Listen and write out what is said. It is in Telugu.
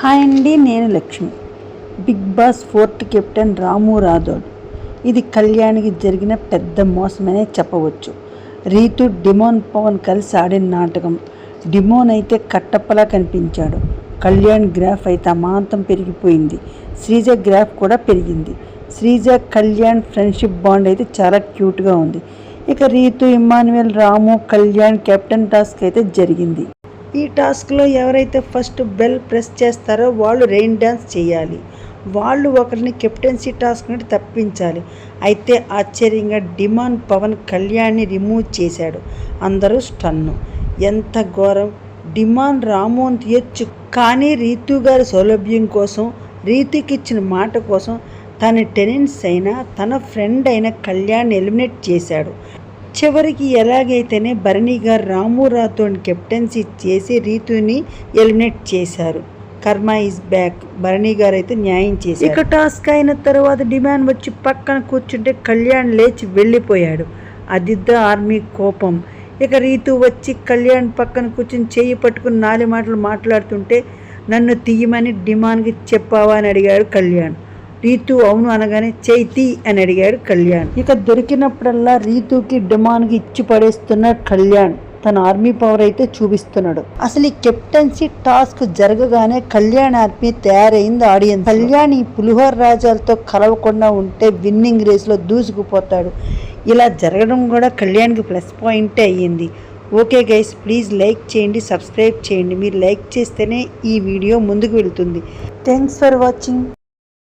హాయ్ అండి నేను Lakshmi. Big boss fourth captain Ramu Rathod. ఇది కళ్యాణ్కి జరిగిన పెద్ద మోసమనే చెప్పవచ్చు. రీతు డిమోన్ పవన్ కలిసి ఆడిన నాటకం. డిమోన్ అయితే కట్టప్పలా కనిపించాడు. కళ్యాణ్ గ్రాఫ్ అయితే అమాంతం పెరిగిపోయింది. శ్రీజ గ్రాఫ్ కూడా పెరిగింది. శ్రీజ కళ్యాణ్ ఫ్రెండ్షిప్ బాండ్ అయితే చాలా క్యూట్గా ఉంది. ఇక రీతు ఇమ్మానువేల్ రాము కళ్యాణ్ కెప్టెన్ టాస్క్ అయితే జరిగింది. ఈ టాస్క్లో ఎవరైతే ఫస్ట్ బెల్ ప్రెస్ చేస్తారో వాళ్ళు రెయిన్ డ్యాన్స్ చేయాలి. వాళ్ళు ఒకరిని కెప్టెన్సీ టాస్క్ నుండి తప్పించాలి. అయితే ఆశ్చర్యంగా డిమాండ్ పవన్ కళ్యాణ్ని రిమూవ్ చేశాడు. అందరూ స్టన్ను. ఎంత ఘోరం. డిమాండ్ రామోన్ తీయచ్చు కానీ రీతు గారి సౌలభ్యం కోసం రీతుకి ఇచ్చిన మాట కోసం తన టెనెంట్స్ అయిన తన ఫ్రెండ్ అయిన కళ్యాణ్ ఎలిమినేట్ చేశాడు. చివరికి ఎలాగైతేనే భరణి గారు రాము రాథోడ్ కెప్టెన్సీ చేసి రీతుని ఎలిమినేట్ చేశారు. కర్మ ఈజ్ బ్యాక్. భరణి గారు అయితే న్యాయం చేశారు. ఇక టాస్క్ అయిన తర్వాత డిమాండ్ వచ్చి పక్కన కూర్చుంటే కళ్యాణ్ లేచి వెళ్ళిపోయాడు. అదిద్ద ఆర్మీ కోపం. ఇక రీతు వచ్చి కళ్యాణ్ పక్కన కూర్చుని చేయి పట్టుకుని నాలుగు మాటలు మాట్లాడుతుంటే నన్ను తీయమని డిమాండ్కి చెప్పావా? అని అడిగాడు కళ్యాణ్. రీతు అవును అనగానే చైతి అని అడిగాడు కళ్యాణ్. ఇక దొరికినప్పుడల్లా రీతుకి డిమాండ్కి ఇచ్చి పడేస్తున్నాడు కళ్యాణ్ తన ఆర్మీ పవర్ అయితే చూపిస్తున్నాడు. అసలు ఈ కెప్టెన్సీ టాస్క్ జరగగానే కళ్యాణ్ ఆర్మీ తయారైంది ఆడియన్స్. కళ్యాణ్ ఈ పులిహోర రాజాలతో కలవకుండా ఉంటే విన్నింగ్ రేస్లో దూసుకుపోతాడు. ఇలా జరగడం కూడా కళ్యాణ్కి ప్లస్ పాయింటే అయ్యింది. ఓకే గైస్ ప్లీజ్ లైక్ చేయండి సబ్స్క్రైబ్ చేయండి. మీరు లైక్ చేస్తేనే ఈ వీడియో ముందుకు వెళ్తుంది. Thanks for watching.